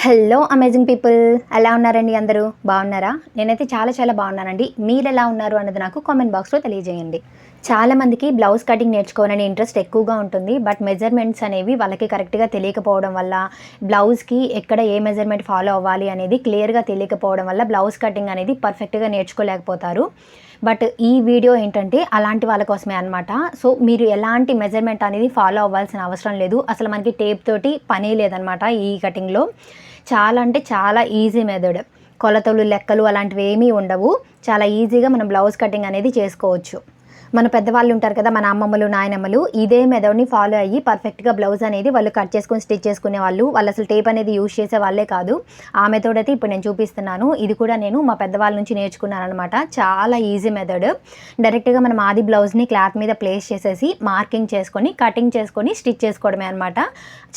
Hello amazing people ఎలా ఉన్నారండి అందరూ? బాగున్నారా? నేనైతే చాలా చాలా బాగున్నానండి. మీరు ఎలా ఉన్నారు అన్నది నాకు కామెంట్ బాక్స్లో తెలియజేయండి. చాలా మందికి బ్లౌజ్ కటింగ్ నేర్చుకోవాలని ఇంట్రెస్ట్ ఎక్కువగా ఉంటుంది. బట్ మెజర్మెంట్స్ అనేవి వాళ్ళకి కరెక్ట్గా తెలియకపోవడం వల్ల బ్లౌజ్కి ఎక్కడ ఏ మెజర్మెంట్ ఫాలో అవ్వాలి అనేది క్లియర్గా తెలియకపోవడం వల్ల బ్లౌజ్ కటింగ్ అనేది పర్ఫెక్ట్గా నేర్చుకోలేకపోతారు. బట్ ఈ వీడియో ఏంటంటే అలాంటి వాళ్ళ కోసమే అనమాట సో మీరు ఎలాంటి మెజర్మెంట్ అనేది ఫాలో అవ్వాల్సిన అవసరం లేదు. అసలు మనకి టేప్ తోటి పని లేదనమాట ఈ కటింగ్లో చాలా అంటే చాలా ఈజీ మెథడ్ కొలతలు లెక్కలు అలాంటివి ఏమీ ఉండవు. చాలా ఈజీగా మనం బ్లౌజ్ కటింగ్ అనేది చేసుకోవచ్చు. మన పెద్దవాళ్ళు ఉంటారు కదా మన అమ్మమ్మలు నాయనమ్మలు ఇదే మెథడ్ని ఫాలో అయ్యి పర్ఫెక్ట్గా బ్లౌజ్ అనేది వాళ్ళు కట్ చేసుకొని స్టిచ్ చేసుకునే వాళ్ళు. వాళ్ళు అసలు టేప్ అనేది యూజ్ చేసే వాళ్ళే కాదు. ఆ మెథడ్ అయితే ఇప్పుడు నేను చూపిస్తున్నాను. ఇది కూడా నేను మా పెద్దవాళ్ళ నుంచి నేర్చుకున్నాను అనమాట చాలా ఈజీ మెథడ్ డైరెక్ట్గా మనం ఆది బ్లౌజ్ని క్లాత్ మీద ప్లేస్ చేసేసి మార్కింగ్ చేసుకొని కటింగ్ చేసుకొని స్టిచ్ చేసుకోవడమే అనమాట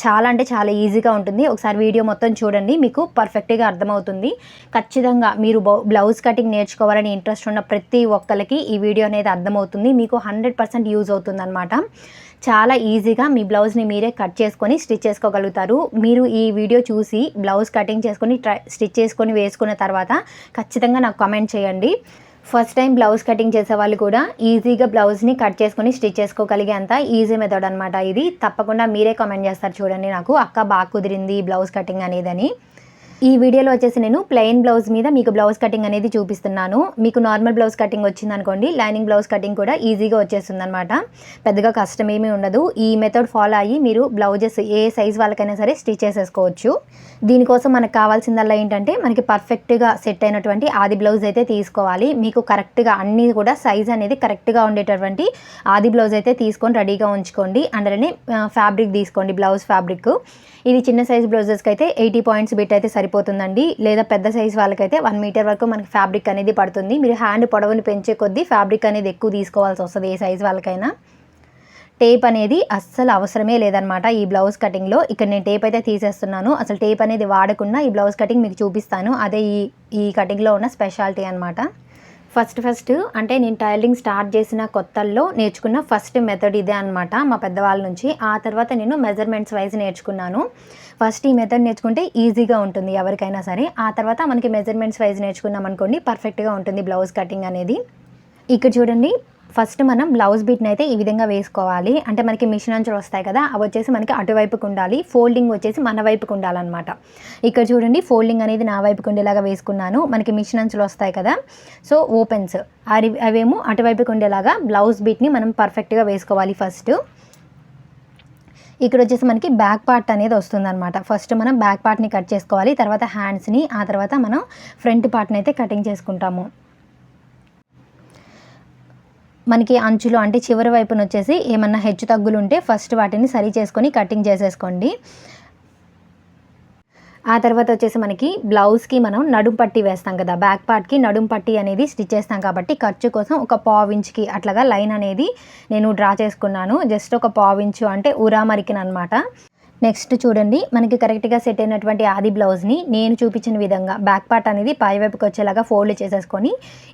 చాలా అంటే చాలా ఈజీగా ఉంటుంది. ఒకసారి వీడియో మొత్తం చూడండి మీకు పర్ఫెక్ట్గా అర్థమవుతుంది. ఖచ్చితంగా మీరు బ్లౌజ్ కటింగ్ నేర్చుకోవాలని ఇంట్రెస్ట్ ఉన్న ప్రతి ఒక్కరికి ఈ వీడియో అనేది అర్థమవుతుంది. మీకు హండ్రెడ్ పర్సెంట్ యూజ్ అవుతుందన్నమాట. చాలా ఈజీగా మీ బ్లౌజ్ని మీరే కట్ చేసుకొని స్టిచ్ చేసుకోగలుగుతారు. మీరు ఈ వీడియో చూసి బ్లౌజ్ కటింగ్ చేసుకొని ట్రై స్టిచ్ చేసుకొని వేసుకున్న తర్వాత ఖచ్చితంగా నాకు కామెంట్ చేయండి. ఫస్ట్ టైం బ్లౌజ్ కటింగ్ చేసే వాళ్ళు కూడా ఈజీగా బ్లౌజ్ని కట్ చేసుకొని స్టిచ్ చేసుకోగలిగే అంత ఈజీ మెథడ్ అనమాట ఇది. తప్పకుండా మీరే కామెంట్ చేస్తారు చూడండి నాకు అక్క బాగా కుదిరింది బ్లౌజ్ కటింగ్ అనేదని. ఈ వీడియోలో వచ్చేసి నేను ప్లెయిన్ బ్లౌజ్ మీద మీకు బ్లౌజ్ కటింగ్ అనేది చూపిస్తున్నాను. మీకు నార్మల్ బ్లౌజ్ కటింగ్ వచ్చింది అనుకోండి లైనింగ్ బ్లౌజ్ కటింగ్ కూడా ఈజీగా వచ్చేస్తుంది అనమాట పెద్దగా కష్టం ఉండదు. ఈ మెథడ్ ఫాలో అయ్యి మీరు బ్లౌజెస్ ఏ సైజ్ వాళ్ళకైనా సరే స్టిచ్ చేసేసుకోవచ్చు. దీనికోసం మనకు కావాల్సిందల్లా ఏంటంటే మనకి పర్ఫెక్ట్గా సెట్ అయినటువంటి ఆది బ్లౌజ్ అయితే తీసుకోవాలి. మీకు కరెక్ట్గా అన్నీ కూడా సైజ్ అనేది కరెక్ట్గా ఉండేటటువంటి ఆది బ్లౌజ్ అయితే తీసుకొని రెడీగా ఉంచుకోండి. అందులోనే ఫ్యాబ్రిక్ తీసుకోండి బ్లౌజ్ ఫ్యాబ్రిక్ ఇది చిన్న సైజ్ బ్లౌజెస్కి అయితే ఎయిటీ పాయింట్స్ బిట్ అయితే సరిపోతుందండి. లేదా పెద్ద సైజ్ వాళ్ళకైతే వన్ మీటర్ వరకు మనకి ఫ్యాబ్రిక్ అనేది పడుతుంది. మీరు హ్యాండ్ పొడవుని పెంచే కొద్దీ ఫ్యాబ్రిక్ అనేది ఎక్కువ తీసుకోవాల్సి వస్తుంది ఏ సైజ్ వాళ్ళకైనా. టేప్ అనేది అస్సలు అవసరమే లేదనమాట ఈ బ్లౌజ్ కటింగ్లో. ఇక్కడ నేను టేప్ అయితే తీసేస్తున్నాను. అసలు టేప్ అనేది వాడకుండా ఈ బ్లౌజ్ కటింగ్ మీకు చూపిస్తాను. అదే ఈ ఈ కటింగ్లో ఉన్న స్పెషాలిటీ అనమాట. ఫస్ట్ ఫస్ట్ అంటే నేను టైలరింగ్ స్టార్ట్ చేసిన కొత్తల్లో నేర్చుకున్న ఫస్ట్ మెథడ్ ఇదే అనమాట మా పెద్దవాళ్ళ నుంచి. ఆ తర్వాత నేను మెజర్మెంట్స్ వైజ్ నేర్చుకున్నాను. ఫస్ట్ ఈ మెథడ్ నేర్చుకుంటే ఈజీగా ఉంటుంది ఎవరికైనా సరే. ఆ తర్వాత మనకి మెజర్మెంట్స్ వైజ్ నేర్చుకున్నాం అనుకోండి పర్ఫెక్ట్గా ఉంటుంది బ్లౌజ్ కటింగ్ అనేది. ఇక్కడ చూడండి ఫస్ట్ మనం బ్లౌజ్ బీట్ని అయితే ఈ విధంగా వేసుకోవాలి. అంటే మనకి మిషన్ అంచులు వస్తాయి కదా అవి వచ్చేసి మనకి అటువైపుకు ఉండాలి. ఫోల్డింగ్ వచ్చేసి మన వైపుకు ఉండాలన్నమాట. ఇక్కడ చూడండి ఫోల్డింగ్ అనేది నా వైపుకు ఉండేలాగా వేసుకున్నాను. మనకి మిషన్ అంచులు వస్తాయి కదా. సో ఓపెన్స్ అవి అవేమో అటువైపుకు ఉండేలాగా బ్లౌజ్ బీట్ని మనం పర్ఫెక్ట్గా వేసుకోవాలి ఫస్ట్ ఇక్కడ వచ్చేసి మనకి బ్యాక్ పార్ట్ అనేది వస్తుందన్నమాట. ఫస్ట్ మనం బ్యాక్ పార్ట్ని కట్ చేసుకోవాలి తర్వాత హ్యాండ్స్ని ఆ తర్వాత మనం ఫ్రంట్ పార్ట్ని అయితే కటింగ్ చేసుకుంటాము. మనకి అంచులు అంటే చివరి వైపున వచ్చేసి ఏమన్నా హెచ్చు తగ్గులు ఉంటే ఫస్ట్ వాటిని సరి చేసుకొని కటింగ్ చేసేసుకోండి. ఆ తర్వాత వచ్చేసి మనకి బ్లౌజ్కి మనం నడుం పట్టి వేస్తాం కదా బ్యాక్ పార్ట్కి నడుం పట్టి అనేది స్టిచ్ చేస్తాం కాబట్టి ఖర్చు కోసం ఒక పావించ్కి అట్లాగా లైన్ అనేది నేను డ్రా చేసుకున్నాను. జస్ట్ ఒక పావించు అంటే ఉరామరికిన అనమాట నెక్స్ట్ చూడండి మనకి కరెక్ట్గా సెట్ అయినటువంటి ఆది బ్లౌజ్ని నేను చూపించిన విధంగా బ్యాక్ పార్ట్ అనేది పై వైపుకి వచ్చేలాగా ఫోల్డ్ చేసేసుకొని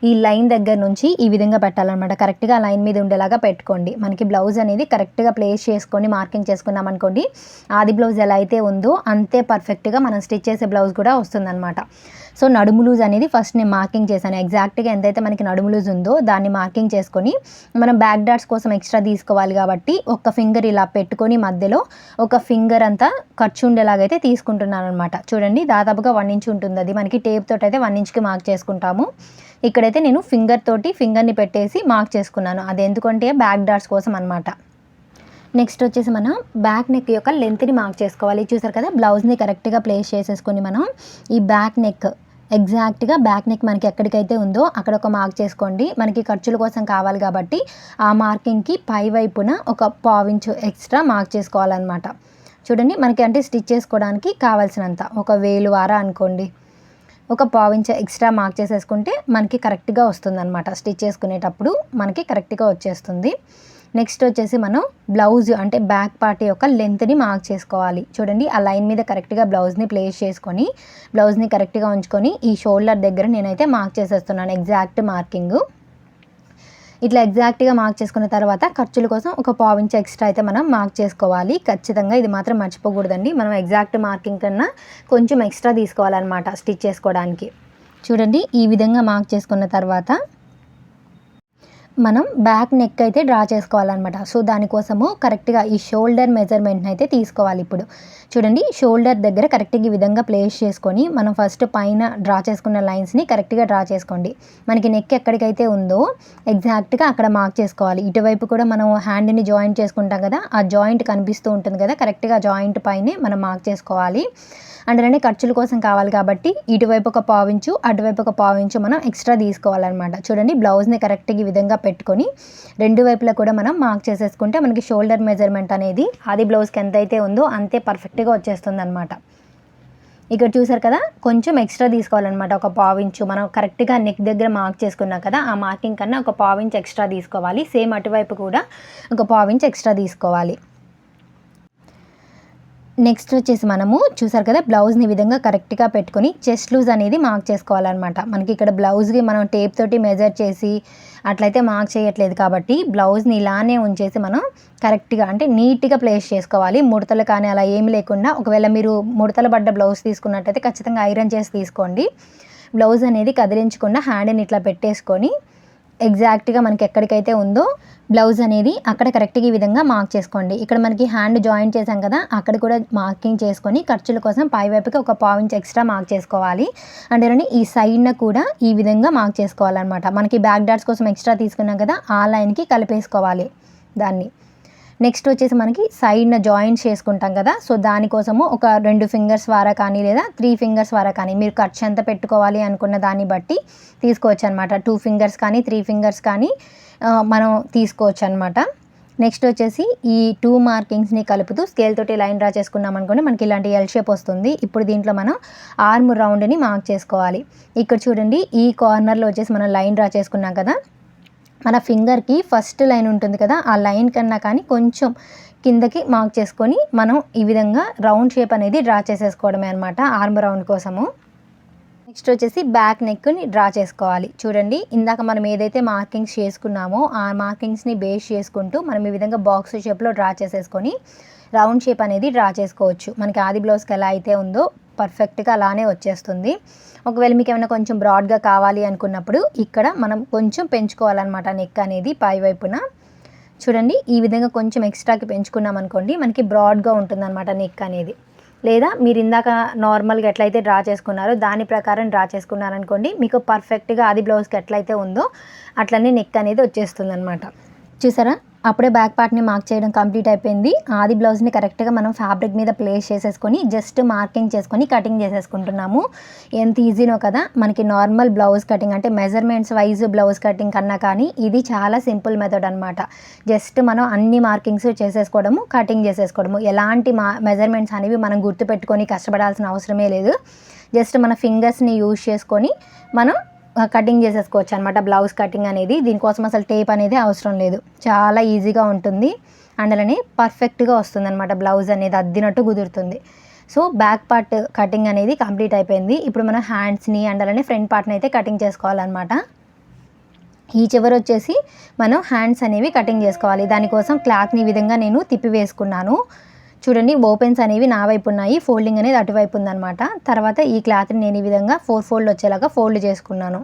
ఈ లైన్ దగ్గర నుంచి ఈ విధంగా పెట్టాలన్నమాట. కరెక్ట్గా లైన్ మీద ఉండేలాగా పెట్టుకోండి. మనకి బ్లౌజ్ అనేది కరెక్ట్గా ప్లేస్ చేసుకొని మార్కింగ్ చేసుకున్నాం అనుకోండి ఆది బ్లౌజ్ ఎలా అయితే ఉందో అంతే పర్ఫెక్ట్గా మనం స్టిచ్ చేసే బ్లౌజ్ కూడా వస్తుందన్నమాట. సో నడుము లూజ్ అనేది ఫస్ట్ నేను మార్కింగ్ చేశాను. ఎగ్జాక్ట్గా ఎంతైతే మనకి నడుము లూజ్ ఉందో దాన్ని మార్కింగ్ చేసుకొని మనం బ్యాక్ డాట్స్ కోసం ఎక్స్ట్రా తీసుకోవాలి కాబట్టి ఒక ఫింగర్ ఇలా పెట్టుకొని మధ్యలో ఒక ఫింగర్ అంతా ఖర్చు ఉండేలాగైతే తీసుకుంటున్నాను అనమాట చూడండి దాదాపుగా వన్ ఇంచ్ ఉంటుంది. అది మనకి టేప్ తోటి అయితే వన్ ఇంచ్కి మార్క్ చేసుకుంటాము. ఇక్కడైతే నేను ఫింగర్ తోటి ఫింగర్ని పెట్టేసి మార్క్ చేసుకున్నాను. అది ఎందుకంటే బ్యాక్ డాట్స్ కోసం అనమాట నెక్స్ట్ వచ్చేసి మనం బ్యాక్ నెక్ యొక్క లెంత్ని మార్క్ చేసుకోవాలి. చూసారు కదా బ్లౌజ్ని కరెక్ట్గా ప్లేస్ చేసేసుకొని మనం ఈ బ్యాక్ నెక్ ఎగ్జాక్ట్గా బ్యాక్ నెక్ మనకి ఎక్కడికైతే ఉందో అక్కడ ఒక మార్క్ చేసుకోండి. మనకి ఖర్చుల కోసం కావాలి కాబట్టి ఆ మార్కింగ్కి పై వైపున ఒక పావించు ఎక్స్ట్రా మార్క్ చేసుకోవాలన్నమాట. చూడండి మనకి అంటే స్టిచ్ చేసుకోవడానికి కావాల్సినంత. ఒక వేలు వార అనుకోండి. ఒక పావించ ఎక్స్ట్రా మార్క్ చేసేసుకుంటే మనకి కరెక్ట్గా వస్తుంది అనమాట స్టిచ్ చేసుకునేటప్పుడు మనకి కరెక్ట్గా వచ్చేస్తుంది. నెక్స్ట్ వచ్చేసి మనం బ్లౌజ్ అంటే బ్యాక్ పార్ట్ యొక్క లెంత్ని మార్క్ చేసుకోవాలి. చూడండి ఆ లైన్ మీద కరెక్ట్గా బ్లౌజ్ని ప్లేస్ చేసుకొని బ్లౌజ్ని కరెక్ట్గా ఉంచుకొని ఈ షోల్డర్ దగ్గర నేనైతే మార్క్ చేసేస్తున్నాను. Exact marking. ఇట్లా ఎగ్జాక్ట్గా మార్క్ చేసుకున్న తర్వాత ఖర్చుల కోసం ఒక పావు ఎక్స్ట్రా అయితే మనం మార్క్ చేసుకోవాలి. ఖచ్చితంగా ఇది మాత్రం మర్చిపోకూడదండి. మనం ఎగ్జాక్ట్ మార్కింగ్ కన్నా కొంచెం ఎక్స్ట్రా తీసుకోవాలన్నమాట స్టిచ్ చేసుకోవడానికి. చూడండి ఈ విధంగా మార్క్ చేసుకున్న తర్వాత మనం బ్యాక్ నెక్ అయితే డ్రా చేసుకోవాలన్నమాట. సో దానికోసము కరెక్ట్గా ఈ షోల్డర్ మెజర్మెంట్ని అయితే తీసుకోవాలి ఇప్పుడు. చూడండి షోల్డర్ దగ్గర కరెక్ట్గా ఈ విధంగా ప్లేస్ చేసుకొని మనం ఫస్ట్ పైన డ్రా చేసుకున్న లైన్స్ని కరెక్ట్గా డ్రా చేసుకోండి. మనకి నెక్ ఎక్కడికైతే ఉందో ఎగ్జాక్ట్గా అక్కడ మార్క్ చేసుకోవాలి. ఇటువైపు కూడా మనం హ్యాండ్ని జాయింట్ చేసుకుంటాం కదా ఆ జాయింట్ కనిపిస్తూ ఉంటుంది కదా కరెక్ట్గా జాయింట్ పైనే మనం మార్క్ చేసుకోవాలి. అంటేనే ఖర్చుల కోసం కావాలి కాబట్టి ఇటువైపు ఒక పావించు అటువైపు ఒక పావించు మనం ఎక్స్ట్రా తీసుకోవాలన్నమాట. చూడండి బ్లౌజ్ని కరెక్ట్గా ఈ విధంగా పెట్టుకొని రెండు వైపులా కూడా మనం మార్క్ చేసేసుకుంటే మనకి షోల్డర్ మెజర్మెంట్ అనేది ఆది బ్లౌజ్కి ఎంత అయితే ఉందో అంతే పర్ఫెక్ట్గా వచ్చేస్తుంది అనమాట ఇక్కడ చూసారు కదా కొంచెం ఎక్స్ట్రా తీసుకోవాలన్నమాట. ఒక పావించు మనం కరెక్ట్గా నెక్ దగ్గర మార్క్ చేసుకున్నాం కదా ఆ మార్కింగ్ కన్నా ఒక పావించ్ ఎక్స్ట్రా తీసుకోవాలి. సేమ్ అటువైపు కూడా ఒక పావించ్ ఎక్స్ట్రా తీసుకోవాలి. నెక్స్ట్ వచ్చేసి మనము చూసారు కదా బ్లౌజ్ని విధంగా కరెక్ట్గా పెట్టుకొని చెస్ట్ లూజ్ అనేది మార్క్ చేసుకోవాలన్నమాట. మనకి ఇక్కడ బ్లౌజ్కి మనం టేప్ తోటి మెజర్ చేసి అట్లయితే మార్క్ చేయట్లేదు కాబట్టి బ్లౌజ్ని ఇలానే ఉంచేసి మనం కరెక్ట్గా అంటే నీట్గా ప్లేస్ చేసుకోవాలి. ముడతలు కానీ అలా ఏమి లేకుండా ఒకవేళ మీరు ముడతలు పడ్డ బ్లౌజ్ తీసుకున్నట్టయితే ఖచ్చితంగా ఐరన్ చేసి తీసుకోండి. బ్లౌజ్ అనేది కదిలించకుండా హ్యాండ్ని ఇట్లా పెట్టేసుకొని ఎగ్జాక్ట్గా మనకి ఎక్కడికైతే ఉందో బ్లౌజ్ అనేది అక్కడ కరెక్ట్గా ఈ విధంగా మార్క్ చేసుకోండి. ఇక్కడ మనకి హ్యాండ్ జాయిన్ చేసాం కదా అక్కడ కూడా మార్కింగ్ చేసుకొని ఖర్చుల కోసం పైవైపుకి ఒక పాయింట్ ఎక్స్ట్రా మార్క్ చేసుకోవాలి. అంటే ఈ సైడ్న కూడా ఈ విధంగా మార్క్ చేసుకోవాలన్నమాట. మనకి బ్యాక్ డాట్స్ కోసం ఎక్స్ట్రా తీసుకున్నాం కదా ఆ లైన్కి కలిపేసుకోవాలి దాన్ని. నెక్స్ట్ వచ్చేసి మనకి సైడ్న జాయింట్స్ చేసుకుంటాం కదా. సో దానికోసము ఒక రెండు ఫింగర్స్ వారా కానీ లేదా త్రీ ఫింగర్స్ ద్వారా కానీ మీరు ఖర్చు ఎంత పెట్టుకోవాలి అనుకున్న దాన్ని బట్టి తీసుకోవచ్చు అనమాట టూ ఫింగర్స్ కానీ త్రీ ఫింగర్స్ కానీ మనం తీసుకోవచ్చు అనమాట నెక్స్ట్ వచ్చేసి ఈ టూ మార్కింగ్స్ని కలుపుతూ స్కేల్ తోటి లైన్ డ్రా చేసుకున్నాం అనుకోండి మనకి ఇలాంటి ఎల్ షేప్ వస్తుంది. ఇప్పుడు దీంట్లో మనం ఆర్మ్ రౌండ్ని మార్క్ చేసుకోవాలి. ఇక్కడ చూడండి ఈ కార్నర్లో వచ్చేసి మనం లైన్ డ్రా చేసుకున్నాం కదా. మన ఫింగర్కి ఫస్ట్ లైన్ ఉంటుంది కదా ఆ లైన్ కన్నా కానీ కొంచెం కిందకి మార్క్ చేసుకొని మనం ఈ విధంగా రౌండ్ షేప్ అనేది డ్రా చేసేసుకోవడమే అనమాట ఆర్మ్ రౌండ్ కోసము. నెక్స్ట్ వచ్చేసి బ్యాక్ నెక్ని డ్రా చేసుకోవాలి. చూడండి ఇందాక మనం ఏదైతే మార్కింగ్స్ చేసుకున్నామో ఆ మార్కింగ్స్ని బేస్ చేసుకుంటూ మనం ఈ విధంగా బాక్స్ షేప్లో డ్రా చేసేసుకొని రౌండ్ షేప్ అనేది డ్రా చేసుకోవచ్చు. మనకి ఆది బ్లౌజ్కి ఎలా అయితే ఉందో పర్ఫెక్ట్గా అలానే వచ్చేస్తుంది. ఒకవేళ మీకు ఏమైనా కొంచెం బ్రాడ్గా కావాలి అనుకున్నప్పుడు ఇక్కడ మనం కొంచెం పెంచుకోవాలన్నమాట నెక్ అనేది పై వైపున. చూడండి ఈ విధంగా కొంచెం ఎక్స్ట్రాకి పెంచుకున్నాం అనుకోండి మనకి బ్రాడ్గా ఉంటుందన్నమాట నెక్ అనేది. లేదా మీరు ఇందాక నార్మల్గా ఎట్లయితే డ్రా చేసుకున్నారో దాని ప్రకారం డ్రా చేసుకున్నారనుకోండి మీకు పర్ఫెక్ట్గా అది బ్లౌజ్కి ఎట్లయితే ఉందో అట్లనే నెక్ అనేది వచ్చేస్తుంది అనమాట చూసారా? అప్పుడే బ్యాక్ పార్ట్ని మార్క్ చేయడం కంప్లీట్ అయిపోయింది. ఆది బ్లౌజ్ని కరెక్ట్గా మనం ఫ్యాబ్రిక్ మీద ప్లేస్ చేసేసుకొని జస్ట్ మార్కింగ్ చేసుకొని కటింగ్ చేసేసుకుంటున్నాము. ఎంత ఈజీనో కదా మనకి నార్మల్ బ్లౌజ్ కటింగ్ అంటే మెజర్మెంట్స్ వైజ్ బ్లౌజ్ కటింగ్ కన్నా కానీ ఇది చాలా సింపుల్ మెథడ్ అనమాట జస్ట్ మనం అన్ని మార్కింగ్స్ చేసేసుకోవడము కటింగ్ చేసేసుకోవడము. ఎలాంటి మా మెజర్మెంట్స్ అనేవి మనం గుర్తుపెట్టుకొని కష్టపడాల్సిన అవసరమే లేదు. జస్ట్ మన ఫింగర్స్ని యూజ్ చేసుకొని మనం కటింగ్ చేసేసుకోవచ్చు అనమాట బ్లౌజ్ కటింగ్ అనేది. దీనికోసం అసలు టేప్ అనేది అవసరం లేదు. చాలా ఈజీగా ఉంటుంది. అండ్ అలానే పర్ఫెక్ట్గా వస్తుంది అనమాట బ్లౌజ్ అనేది అద్దినట్టు కుదురుతుంది. సో బ్యాక్ పార్ట్ కటింగ్ అనేది కంప్లీట్ అయిపోయింది. ఇప్పుడు మనం హ్యాండ్స్ని అండ్ అలానే ఫ్రంట్ పార్ట్ని అయితే కటింగ్ చేసుకోవాలన్నమాట. ఈ చివరి వచ్చేసి మనం హ్యాండ్స్ అనేవి కటింగ్ చేసుకోవాలి. దానికోసం క్లాత్ని ఈ విధంగా నేను తిప్పి వేసుకున్నాను. చూడండి ఓపెన్స్ అనేవి నా వైపు ఉన్నాయి ఫోల్డింగ్ అనేది అటువైపు ఉందనమాట తర్వాత ఈ క్లాత్ని నేను ఈ విధంగా ఫోర్ ఫోల్డ్ వచ్చేలాగా ఫోల్డ్ చేసుకున్నాను.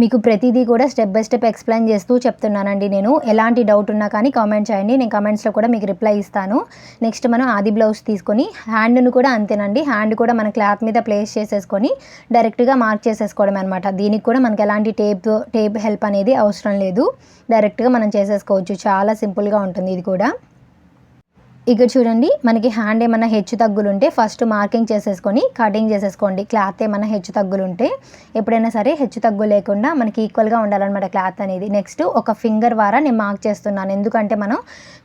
మీకు ప్రతిదీ కూడా స్టెప్ బై స్టెప్ ఎక్స్ప్లెయిన్ చేస్తూ చెప్తున్నానండి నేను. ఎలాంటి డౌట్ ఉన్నా కానీ కామెంట్ చేయండి నేను కామెంట్స్లో కూడా మీకు రిప్లై ఇస్తాను. నెక్స్ట్ మనం ఆది బ్లౌజ్ తీసుకొని హ్యాండ్ను కూడా అంతేనండి. హ్యాండ్ కూడా మన క్లాత్ మీద ప్లేస్ చేసేసుకొని డైరెక్ట్గా మార్క్ చేసేసుకోవడం అనమాట దీనికి కూడా మనకి ఎలాంటి టేప్ టేప్ హెల్ప్ అనేది అవసరం లేదు. డైరెక్ట్గా మనం చేసేసుకోవచ్చు. చాలా సింపుల్గా ఉంటుంది ఇది కూడా. ఇక్కడ చూడండి మనకి హ్యాండ్ ఏమైనా హెచ్చు తగ్గులు ఉంటే ఫస్ట్ మార్కింగ్ చేసేసుకొని కటింగ్ చేసేసుకోండి. క్లాత్ ఏమైనా హెచ్చు తగ్గులుంటే ఎప్పుడైనా సరే హెచ్చు తగ్గు లేకుండా మనకి ఈక్వల్గా ఉండాలన్నమాట క్లాత్ అనేది. నెక్స్ట్ ఒక ఫింగర్ ద్వారా నేను మార్క్ చేస్తున్నాను. ఎందుకంటే మనం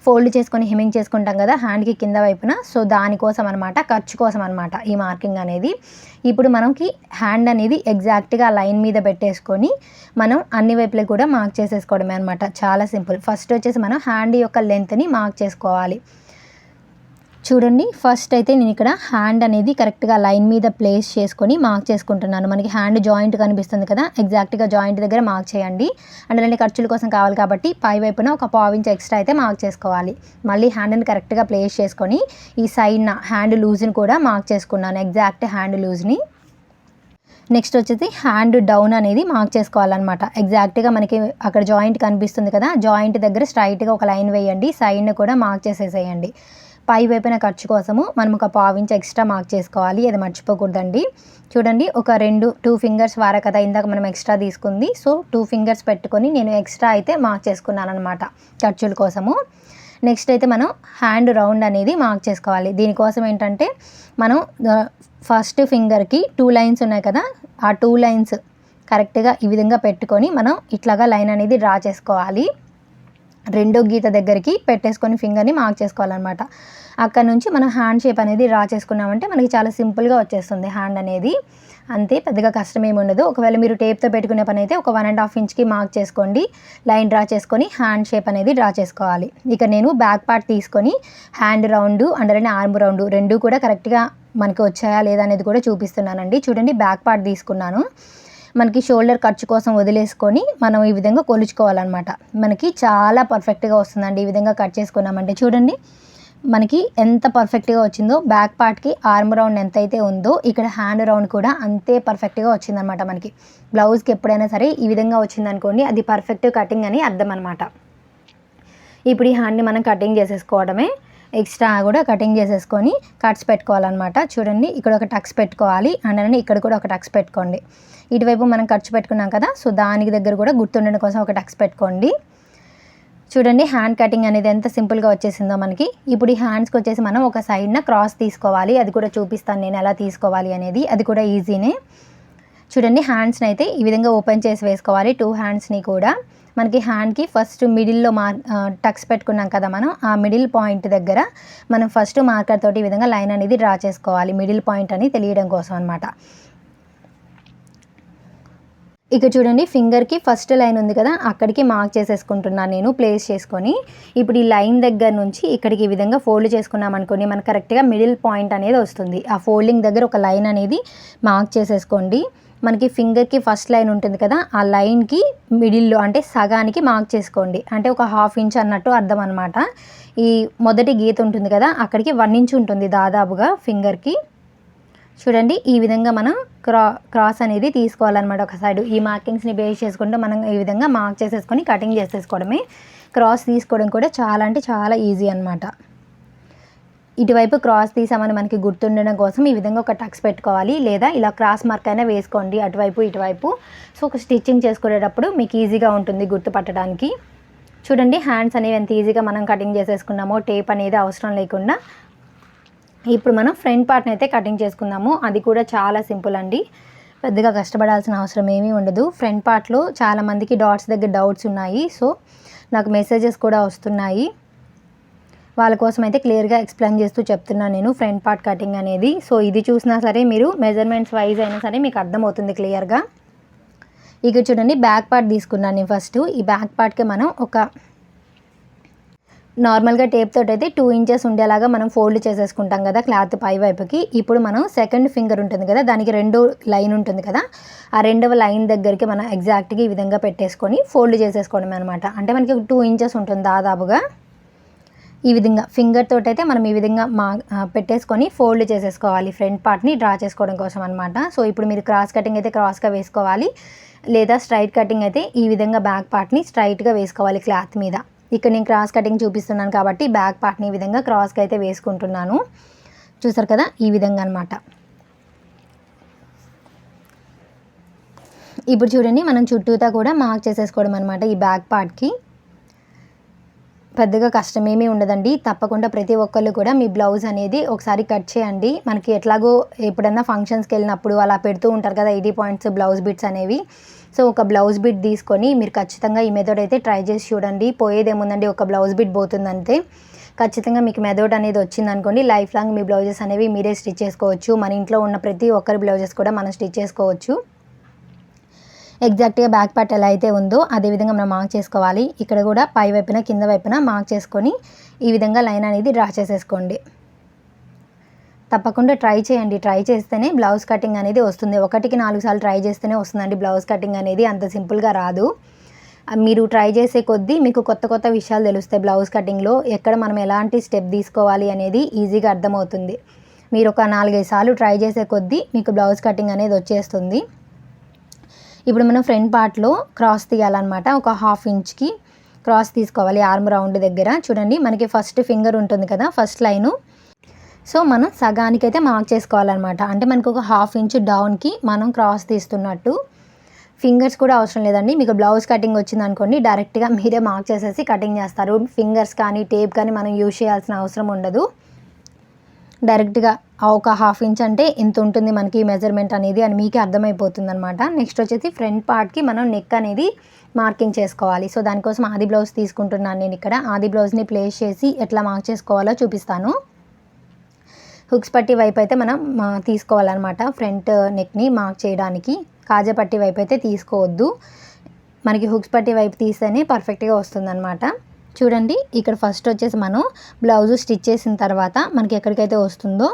ఫోల్డ్ చేసుకొని హెమింగ్ చేసుకుంటాం కదా హ్యాండ్కి కింద వైపున. సో దానికోసం అనమాట ఖర్చు కోసం అనమాట ఈ మార్కింగ్ అనేది. ఇప్పుడు మనకి హ్యాండ్ అనేది ఎగ్జాక్ట్గా లైన్ మీద పెట్టేసుకొని మనం అన్ని వైపులకు కూడా మార్క్ చేసేసుకోవడమే అనమాట చాలా సింపుల్ ఫస్ట్ వచ్చేసి మనం హ్యాండ్ యొక్క లెంత్ని మార్క్ చేసుకోవాలి. చూడండి ఫస్ట్ అయితే నేను ఇక్కడ హ్యాండ్ అనేది కరెక్ట్గా లైన్ మీద ప్లేస్ చేసుకొని మార్క్ చేసుకుంటున్నాను. మనకి హ్యాండ్ జాయింట్ కనిపిస్తుంది కదా ఎగ్జాక్ట్గా జాయింట్ దగ్గర మార్క్ చేయండి. అందులోని ఖర్చుల కోసం కావాలి కాబట్టి పై వైపున ఒక పావు ఇంచ్ ఎక్స్ట్రా అయితే మార్క్ చేసుకోవాలి. మళ్ళీ హ్యాండ్ని కరెక్ట్గా ప్లేస్ చేసుకొని ఈ సైడ్న హ్యాండ్ లూజ్ని కూడా మార్క్ చేసుకున్నాను ఎగ్జాక్ట్ హ్యాండ్ లూజ్ని నెక్స్ట్ వచ్చేసి హ్యాండ్ డౌన్ అనేది మార్క్ చేసుకోవాలన్నమాట. ఎగ్జాక్ట్గా మనకి అక్కడ జాయింట్ కనిపిస్తుంది కదా జాయింట్ దగ్గర స్ట్రైట్గా ఒక లైన్ వేయండి సైడ్ని కూడా మార్క్ చేసేసేయండి. పై వైపున ఖర్చు కోసము మనం ఒక పావించ్ ఎక్స్ట్రా మార్క్ చేసుకోవాలి. అది మర్చిపోకూడదండి. చూడండి ఒక రెండు టూ ఫింగర్స్ వార కదా ఇందాక మనం ఎక్స్ట్రా తీసుకుంది. సో టూ ఫింగర్స్ పెట్టుకొని నేను ఎక్స్ట్రా అయితే మార్క్ చేసుకున్నాను అనమాట ఖర్చుల కోసము. నెక్స్ట్ అయితే మనం హ్యాండ్ రౌండ్ అనేది మార్క్ చేసుకోవాలి. దీనికోసం ఏంటంటే మనం ఫస్ట్ ఫింగర్కి టూ లైన్స్ ఉన్నాయి కదా ఆ టూ లైన్స్ కరెక్ట్గా ఈ విధంగా పెట్టుకొని మనం ఇట్లాగా లైన్ అనేది డ్రా చేసుకోవాలి. రెండో గీత దగ్గరికి పెట్టేసుకొని ఫింగర్ని మార్క్ చేసుకోవాలన్నమాట. అక్కడ నుంచి మనం హ్యాండ్ షేప్ అనేది డ్రా చేసుకున్నామంటే మనకి చాలా సింపుల్గా వచ్చేస్తుంది హ్యాండ్ అనేది. అంతే పెద్దగా కష్టం ఏమి ఉండదు. ఒకవేళ మీరు టేప్తో పెట్టుకునే పని అయితే ఒక వన్ అండ్ హాఫ్ ఇంచ్కి మార్క్ చేసుకోండి. లైన్ డ్రా చేసుకొని హ్యాండ్ షేప్ అనేది డ్రా చేసుకోవాలి. ఇక నేను బ్యాక్ పార్ట్ తీసుకొని hand round under arm round రెండు కూడా కరెక్ట్గా మనకి వచ్చాయా లేదా అనేది కూడా చూపిస్తున్నానండి. చూడండి బ్యాక్ పార్ట్ తీసుకున్నాను. మనకి షోల్డర్ ఖర్చు కోసం వదిలేసుకొని మనం ఈ విధంగా కొలుచుకోవాలన్నమాట. మనకి చాలా పర్ఫెక్ట్గా వస్తుందండి ఈ విధంగా కట్ చేసుకున్నామంటే. చూడండి మనకి ఎంత పర్ఫెక్ట్గా వచ్చిందో బ్యాక్ పార్ట్కి ఆర్మ్ రౌండ్ ఎంత అయితే ఉందో ఇక్కడ హ్యాండ్ రౌండ్ కూడా అంతే పర్ఫెక్ట్గా వచ్చిందనమాట మనకి. బ్లౌజ్కి ఎప్పుడైనా సరే ఈ విధంగా వచ్చిందనుకోండి అది పర్ఫెక్ట్ కటింగ్ అని అర్థం అనమాట ఇప్పుడు ఈ హ్యాండ్ని మనం కటింగ్ చేసేసుకోవడమే. ఎక్స్ట్రా కూడా కటింగ్ చేసేసుకొని కట్స్ పెట్టుకోవాలన్నమాట. చూడండి ఇక్కడ ఒక టక్స్ పెట్టుకోవాలి అండ్ ఇక్కడ కూడా ఒక టక్స్ పెట్టుకోండి. ఇటువైపు మనం ఖర్చు పెట్టుకున్నాం కదా సో దానికి దగ్గర కూడా గుర్తుండడం కోసం ఒక టక్స్ పెట్టుకోండి. చూడండి హ్యాండ్ కటింగ్ అనేది ఎంత సింపుల్గా వచ్చేసిందో మనకి. ఇప్పుడు ఈ హ్యాండ్స్కి వచ్చేసి మనం ఒక సైడ్న క్రాస్ తీసుకోవాలి. అది కూడా చూపిస్తాను నేను ఎలా తీసుకోవాలి అనేది. అది కూడా ఈజీనే. చూడండి హ్యాండ్స్ని అయితే ఈ విధంగా ఓపెన్ చేసి వేసుకోవాలి. టూ హ్యాండ్స్ని కూడా. మనకి హ్యాండ్కి ఫస్ట్ మిడిల్లో మార్ టక్స్ పెట్టుకున్నాం కదా మనం ఆ మిడిల్ పాయింట్ దగ్గర మనం ఫస్ట్ మార్కర్ తోటి ఈ విధంగా లైన్ అనేది డ్రా చేసుకోవాలి మిడిల్ పాయింట్ అని తెలియడం కోసం అనమాట ఇక చూడండి ఫింగర్కి ఫస్ట్ లైన్ ఉంది కదా అక్కడికి మార్క్ చేసేసుకుంటున్నాను నేను ప్లేస్ చేసుకొని. ఇప్పుడు ఈ లైన్ దగ్గర నుంచి ఇక్కడికి ఈ విధంగా ఫోల్డ్ చేసుకున్నాం అనుకోండి మనకు కరెక్ట్గా మిడిల్ పాయింట్ అనేది వస్తుంది. ఆ ఫోల్డింగ్ దగ్గర ఒక లైన్ అనేది మార్క్ చేసేసుకోండి. మనకి ఫింగర్కి ఫస్ట్ లైన్ ఉంటుంది కదా ఆ లైన్కి మిడిల్లో అంటే సగానికి మార్క్ చేసుకోండి. అంటే ఒక హాఫ్ ఇంచ్ అన్నట్టు అర్థం అనమాట ఈ మొదటి గీత ఉంటుంది కదా అక్కడికి వన్ ఇంచ్ ఉంటుంది దాదాపుగా ఫింగర్కి. చూడండి ఈ విధంగా మనం క్రా క్రాస్ అనేది తీసుకోవాలన్నమాట ఒక సైడ్. ఈ మార్కింగ్స్ని బేస్ చేసుకుంటూ మనం ఈ విధంగా మార్క్ చేసేసుకొని కటింగ్ చేసేసుకోవడమే. క్రాస్ తీసుకోవడం కూడా చాలా అంటే చాలా ఈజీ అనమాట ఇటువైపు క్రాస్ తీసామని మనకి గుర్తుండడం కోసం ఈ విధంగా ఒక టక్స్ పెట్టుకోవాలి. లేదా ఇలా క్రాస్ మార్క్ అయినా వేసుకోండి అటువైపు ఇటువైపు. సో ఒక స్టిచ్చింగ్ చేసుకునేటప్పుడు మీకు ఈజీగా ఉంటుంది గుర్తుపట్టడానికి. చూడండి హ్యాండ్స్ అనేవి ఎంత ఈజీగా మనం కటింగ్ చేసేసుకున్నామో టేప్ అనేది అవసరం లేకుండా. ఇప్పుడు మనం ఫ్రంట్ పార్ట్ని అయితే కటింగ్ చేసుకుందాము. అది కూడా చాలా సింపుల్ అండి. పెద్దగా కష్టపడాల్సిన అవసరం ఏమీ ఉండదు. ఫ్రంట్ పార్ట్లో చాలామందికి డాట్స్ దగ్గర డౌట్స్ ఉన్నాయి. సో నాకు మెసేజెస్ కూడా వస్తున్నాయి. వాళ్ళ కోసం అయితే క్లియర్గా ఎక్స్ప్లెయిన్ చేస్తూ చెప్తున్నాను నేను ఫ్రంట్ పార్ట్ కటింగ్ అనేది. సో ఇది చూసినా సరే మీరు మెజర్మెంట్స్ వైజ్ అయినా సరే మీకు అర్థమవుతుంది క్లియర్గా. ఇక చూడండి బ్యాక్ పార్ట్ తీసుకున్నాను నేను ఫస్ట్. ఈ బ్యాక్ పార్ట్కి మనం ఒక నార్మల్గా టేప్ తోటి అయితే టూ ఇంచెస్ ఉండేలాగా మనం ఫోల్డ్ చేసేసుకుంటాం కదా క్లాత్ పై వైపుకి. ఇప్పుడు మనం సెకండ్ ఫింగర్ ఉంటుంది కదా దానికి రెండో లైన్ ఉంటుంది కదా ఆ రెండవ లైన్ దగ్గరికి మనం ఎగ్జాక్ట్గా ఈ విధంగా పెట్టేసుకొని ఫోల్డ్ చేసేసుకోవడం అనమాట అంటే మనకి టూ ఇంచెస్ ఉంటుంది దాదాపుగా. ఈ విధంగా ఫింగర్ తోటి అయితే మనం ఈ విధంగా మా పెట్టేసుకొని ఫోల్డ్ చేసేసుకోవాలి. ఫ్రంట్ పార్ట్ని డ్రా చేసుకోవడం కోసం అనమాట సో ఇప్పుడు మీరు క్రాస్ కటింగ్ అయితే క్రాస్గా వేసుకోవాలి. లేదా స్ట్రైట్ కటింగ్ అయితే ఈ విధంగా బ్యాక్ పార్ట్ని స్ట్రైట్గా వేసుకోవాలి క్లాత్ మీద. ఇక్కడ నేను క్రాస్ కటింగ్ చూపిస్తున్నాను కాబట్టి బ్యాక్ పార్ట్ని ఈ విధంగా క్రాస్గా అయితే వేసుకుంటున్నాను. చూసారు కదా? ఈ విధంగా అనమాట ఇప్పుడు చూడండి మనం చుట్టూతా కూడా మార్క్ చేసేసుకోవడం అనమాట ఈ బ్యాక్ పార్ట్కి పెద్దగా కష్టమేమీ ఉండదండి. తప్పకుండా ప్రతి ఒక్కళ్ళు కూడా మీ బ్లౌజ్ అనేది ఒకసారి కట్ చేయండి. మనకి ఎట్లాగో ఎప్పుడన్నా ఫంక్షన్స్కి వెళ్ళినప్పుడు అలా పెడుతూ ఉంటారు కదా ఎయిటీ పాయింట్స్ బ్లౌజ్ బిట్స్ అనేవి. సో ఒక బ్లౌజ్ బిట్ తీసుకొని మీరు ఖచ్చితంగా ఈ మెథడ్ అయితే ట్రై చేసి చూడండి. పోయేదేముందండి ఒక బ్లౌజ్ బిట్ పోతుందంటే ఖచ్చితంగా మీకు మెథడ్ అనేది వచ్చిందనుకోండి లైఫ్ లాంగ్ మీ బ్లౌజెస్ అనేవి మీరే స్టిచ్ చేసుకోవచ్చు. మన ఇంట్లో ఉన్న ప్రతి ఒక్కరి బ్లౌజెస్ కూడా మనం స్టిచ్ చేసుకోవచ్చు. ఎగ్జాక్ట్గా బ్యాక్ పార్ట్ ఎలా అయితే ఉందో అదే విధంగా మనం మార్క్ చేసుకోవాలి. ఇక్కడ కూడా పై వైపున కింద వైపున మార్క్ చేసుకొని ఈ విధంగా లైన్ అనేది డ్రా చేసేసుకోండి. తప్పకుండా ట్రై చేయండి. ట్రై చేస్తేనే బ్లౌజ్ కటింగ్ అనేది వస్తుంది. ఒకటికి నాలుగు సార్లు ట్రై చేస్తేనే వస్తుందండి. బ్లౌజ్ కటింగ్ అనేది అంత సింపుల్గా రాదు. మీరు ట్రై చేసే కొద్దీ మీకు కొత్త కొత్త విషయాలు తెలుస్తాయి బ్లౌజ్ కటింగ్లో ఎక్కడ మనం ఎలాంటి స్టెప్ తీసుకోవాలి అనేది ఈజీగా అర్థమవుతుంది. మీరు ఒక నాలుగైదు సార్లు ట్రై చేసే కొద్దీ మీకు బ్లౌజ్ కటింగ్ అనేది వచ్చేస్తుంది. ఇప్పుడు మనం ఫ్రంట్ పార్ట్లో క్రాస్ తీయాలన్నమాట. ఒక హాఫ్ ఇంచ్కి క్రాస్ తీసుకోవాలి ఆర్మ్ రౌండ్ దగ్గర. చూడండి మనకి ఫస్ట్ ఫింగర్ ఉంటుంది కదా ఫస్ట్ లైను. సో మనం సగానికి అయితే మార్క్ చేసుకోవాలన్నమాట. అంటే మనకు ఒక హాఫ్ ఇంచ్ డౌన్కి మనం క్రాస్ తీస్తున్నట్టు. ఫింగర్స్ కూడా అవసరం లేదండి. మీకు బ్లౌజ్ కటింగ్ వచ్చింది అనుకోండి డైరెక్ట్గా మీరే మార్క్ చేసేసి కటింగ్ చేస్తారు. ఫింగర్స్ కానీ టేప్ కానీ మనం యూజ్ చేయాల్సిన అవసరం ఉండదు. డైరెక్ట్గా ఒక హాఫ్ ఇంచ్ అంటే ఇంత ఉంటుంది మనకి మెజర్మెంట్ అనేది అని మీకే అర్థమైపోతుంది అనమాట నెక్స్ట్ వచ్చేసి ఫ్రంట్ పార్ట్కి మనం నెక్ అనేది మార్కింగ్ చేసుకోవాలి. సో దానికోసం ఆది బ్లౌజ్ తీసుకుంటున్నాను నేను ఇక్కడ. ఆది బ్లౌజ్ని ప్లేస్ చేసి ఎట్లా మార్క్ చేసుకోవాలో చూపిస్తాను. హుక్స్ పట్టి వైపు అయితే మనం తీసుకోవాలన్నమాట. ఫ్రంట్ నెక్ని మార్క్ చేయడానికి కాజా పట్టి వైపు అయితే తీసుకోవద్దు. మనకి హుక్స్ పట్టి వైపు తీస్తేనే పర్ఫెక్ట్గా వస్తుందన్నమాట. చూడండి ఇక్కడ ఫస్ట్ వచ్చేసి మనం బ్లౌజ్ స్టిచ్ చేసిన తర్వాత మనకి ఎక్కడికైతే వస్తుందో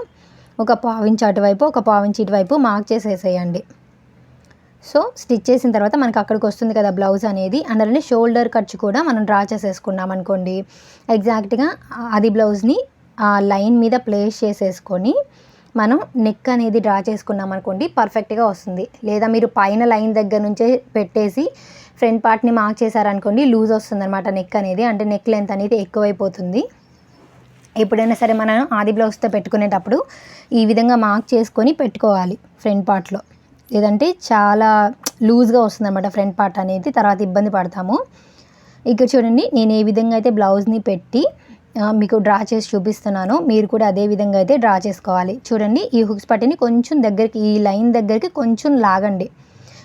ఒక పావించి అటువైపు ఒక పావించి ఇటువైపు మార్క్ చేసేసేయండి. సో స్టిచ్ చేసిన తర్వాత మనకి అక్కడికి వస్తుంది కదా బ్లౌజ్ అనేది అందులోనే షోల్డర్ ఖర్చు కూడా మనం డ్రా చేసేసుకున్నాం అనుకోండి. ఎగ్జాక్ట్గా అది బ్లౌజ్ని ఆ లైన్ మీద ప్లేస్ చేసేసుకొని మనం నెక్ అనేది డ్రా చేసుకున్నాం అనుకోండి పర్ఫెక్ట్గా వస్తుంది. లేదా మీరు పైన లైన్ దగ్గర నుంచే పెట్టేసి ఫ్రంట్ పార్ట్ని మార్క్ చేశారనుకోండి లూజ్ వస్తుంది అనమాట నెక్ అనేది. అంటే నెక్ లెంత్ అనేది ఎక్కువైపోతుంది. ఎప్పుడైనా సరే మనం ఆది బ్లౌజ్తో పెట్టుకునేటప్పుడు ఈ విధంగా మార్క్ చేసుకొని పెట్టుకోవాలి ఫ్రంట్ పార్ట్లో లేదంటే చాలా లూజ్గా వస్తుందన్నమాట ఫ్రంట్ పార్ట్ అనేది. తర్వాత ఇబ్బంది పడతాము. ఇక్కడ చూడండి నేను ఏ విధంగా అయితే బ్లౌజ్ని పెట్టి మీకు డ్రా చేసి చూపిస్తున్నాను మీరు కూడా అదే విధంగా అయితే డ్రా చేసుకోవాలి. చూడండి ఈ హుక్స్ పట్టిని కొంచెం దగ్గరికి ఈ లైన్ దగ్గరికి కొంచెం లాగండి.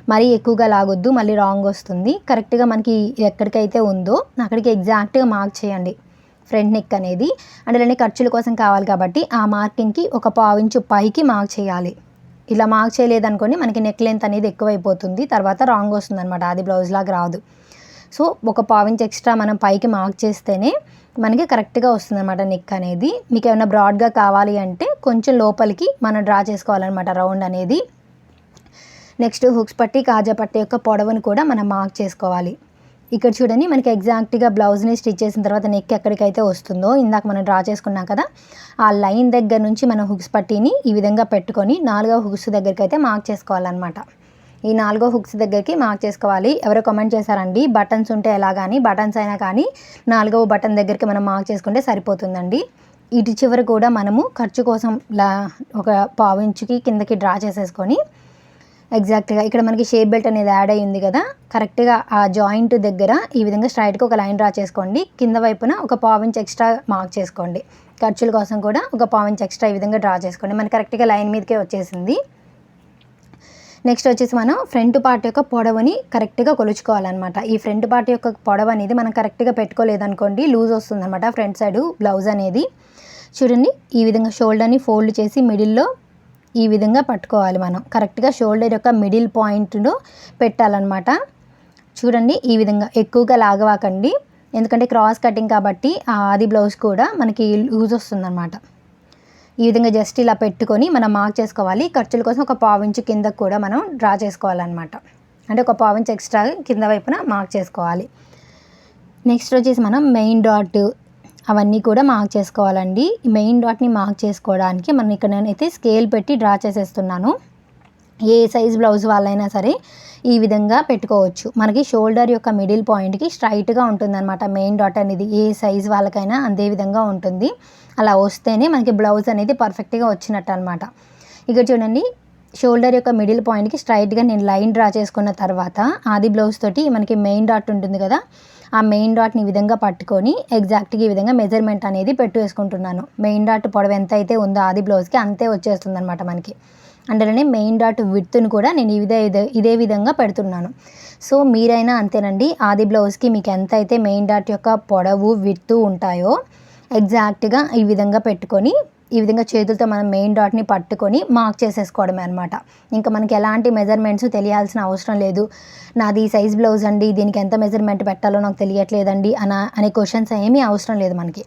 మరీ ఎక్కువగా లాగొద్దు మళ్ళీ రాంగ్ వస్తుంది. కరెక్ట్గా మనకి ఎక్కడికైతే ఉందో అక్కడికి ఎగ్జాక్ట్గా మార్క్ చేయండి. ఫ్రంట్ నెక్ అనేది. అందులోనే ఖర్చుల కోసం కావాలి కాబట్టి ఆ మార్కింగ్కి ఒక పావించు పైకి మార్క్ చేయాలి. ఇలా మార్క్ చేయలేదనుకోండి మనకి నెక్ లెంత్ అనేది ఎక్కువైపోతుంది. తర్వాత రాంగ్ వస్తుంది అనమాట అది బ్లౌజ్ లాగా రాదు. సో ఒక పావించ్ ఎక్స్ట్రా మనం పైకి మార్క్ చేస్తేనే మనకి కరెక్ట్గా వస్తుంది అనమాట నెక్ అనేది. మీకు ఏమైనా బ్రాడ్గా కావాలి అంటే కొంచెం లోపలికి మనం డ్రా చేసుకోవాలన్నమాట. రౌండ్ అనేది. నెక్స్ట్ హుక్స్ పట్టి కాజా పట్టి యొక్క పొడవును కూడా మనం మార్క్ చేసుకోవాలి. ఇక్కడ చూడండి మనకి ఎగ్జాక్ట్గా బ్లౌజ్ని స్టిచ్ చేసిన తర్వాత నెక్ ఎక్కడికైతే వస్తుందో ఇందాక మనం డ్రా చేసుకున్నాం కదా ఆ లైన్ దగ్గర నుంచి మనం హుక్స్ పట్టీని ఈ విధంగా పెట్టుకొని నాలుగో హుక్స్ దగ్గరికి అయితే మార్క్ చేసుకోవాలన్నమాట. ఈ నాలుగో హుక్స్ దగ్గరికి మార్క్ చేసుకోవాలి. ఎవరో కామెంట్ చేశారండి బటన్స్ ఉంటే ఎలా కానీ బటన్స్ అయినా కానీ నాలుగవ బటన్ దగ్గరికి మనం మార్క్ చేసుకుంటే సరిపోతుందండి. ఇటు చివరి కూడా మనము ఖర్చు కోసం లా ఒక పావించుకి కిందకి డ్రా చేసేసుకొని ఎగ్జాక్ట్గా ఇక్కడ మనకి షేప్ బెల్ట్ అనేది యాడ్ అయ్యింది కదా. కరెక్ట్గా ఆ జాయింట్ దగ్గర ఈ విధంగా స్ట్రైట్గా ఒక లైన్ డ్రా చేసుకోండి. కింద వైపున ఒక పావించ్ ఎక్స్ట్రా మార్క్ చేసుకోండి. ఖర్చుల కోసం కూడా ఒక పావించ్ ఎక్స్ట్రా ఈ విధంగా డ్రా చేసుకోండి. మనకి కరెక్ట్గా లైన్ మీదకే వచ్చేసింది. నెక్స్ట్ వచ్చేసి మనం ఫ్రంట్ పార్ట్ యొక్క పొడవుని కరెక్ట్గా కొలుచుకోవాలన్నమాట. ఈ ఫ్రంట్ పార్ట్ యొక్క పొడవు అనేది మనం కరెక్ట్గా పెట్టుకోలేదనుకోండి లూజ్ వస్తుందన్నమాట. ఫ్రంట్ సైడ్ బ్లౌజ్ అనేది. చూడండి ఈ విధంగా షోల్డర్ని ఫోల్డ్ చేసి మిడిల్లో ఈ విధంగా పట్టుకోవాలి మనం. కరెక్ట్గా షోల్డర్ యొక్క మిడిల్ పాయింట్ను పెట్టాలన్నమాట. చూడండి ఈ విధంగా ఎక్కువగా లాగవాకండి. ఎందుకంటే క్రాస్ కటింగ్ కాబట్టి అది బ్లౌజ్ కూడా మనకి లూజ్ వస్తుందన్నమాట. ఈ విధంగా జస్ట్ ఇలా పెట్టుకొని మనం మార్క్ చేసుకోవాలి. ఖర్చుల కోసం ఒక పావించు కింద కూడా మనం డ్రా చేసుకోవాలన్నమాట. అంటే ఒక పావించు ఎక్స్ట్రా కింద వైపున మార్క్ చేసుకోవాలి. నెక్స్ట్ వచ్చేసి మనం మెయిన్ డాట్ అవన్నీ కూడా మార్క్ చేసుకోవాలండి. ఈ మెయిన్ డాట్ని మార్క్ చేసుకోవడానికి మనం ఇక్కడ నేనైతే స్కేల్ పెట్టి డ్రా చేసేస్తున్నాను. ఏ సైజ్ బ్లౌజ్ వాళ్ళైనా సరే ఈ విధంగా పెట్టుకోవచ్చు. మనకి షోల్డర్ యొక్క మిడిల్ పాయింట్కి స్ట్రైట్గా ఉంటుందన్నమాట. మెయిన్ డాట్ అనేది ఏ సైజ్ వాళ్ళకైనా అదే విధంగా ఉంటుంది. అలా వస్తేనే మనకి బ్లౌజ్ అనేది పర్ఫెక్ట్గా వచ్చినట్టు అనమాట ఇక్కడ చూడండి షోల్డర్ యొక్క మిడిల్ పాయింట్కి స్ట్రైట్గా నేను లైన్ డ్రా చేసుకున్న తర్వాత ఆది బ్లౌజ్ తోటి మనకి మెయిన్ డాట్ ఉంటుంది కదా ఆ మెయిన్ డాట్ని ఈ విధంగా పట్టుకొని ఎగ్జాక్ట్గా ఈ విధంగా మెజర్మెంట్ అనేది పెట్టు వేసుకుంటున్నాను. మెయిన్ డాట్ పొడవు ఎంత అయితే ఉందో ఆది బ్లౌజ్కి అంతే వచ్చేస్తుంది అనమాట మనకి. అందులోనే మెయిన్ డాట్ విడ్త్ను కూడా నేను ఇదే ఇదే ఇదే విధంగా పెడుతున్నాను. సో మీరైనా అంతేనండి ఆది బ్లౌజ్కి మీకు ఎంత అయితే మెయిన్ డాట్ యొక్క పొడవు విడ్త్ ఉంటాయో ఎగ్జాక్ట్గా ఈ విధంగా పెట్టుకొని ఈ విధంగా చేతులతో మనం మెయిన్ డాట్ని పట్టుకొని మార్క్ చేసేసుకోవడమే అనమాట ఇంకా మనకి ఎలాంటి మెజర్మెంట్స్ తెలియాల్సిన అవసరం లేదు. నాది సైజ్ బ్లౌజ్ అండి దీనికి ఎంత మెజర్మెంట్ పెట్టాలో నాకు తెలియట్లేదండి అన అనే క్వశ్చన్స్ ఏమీ అవసరం లేదు మనకి.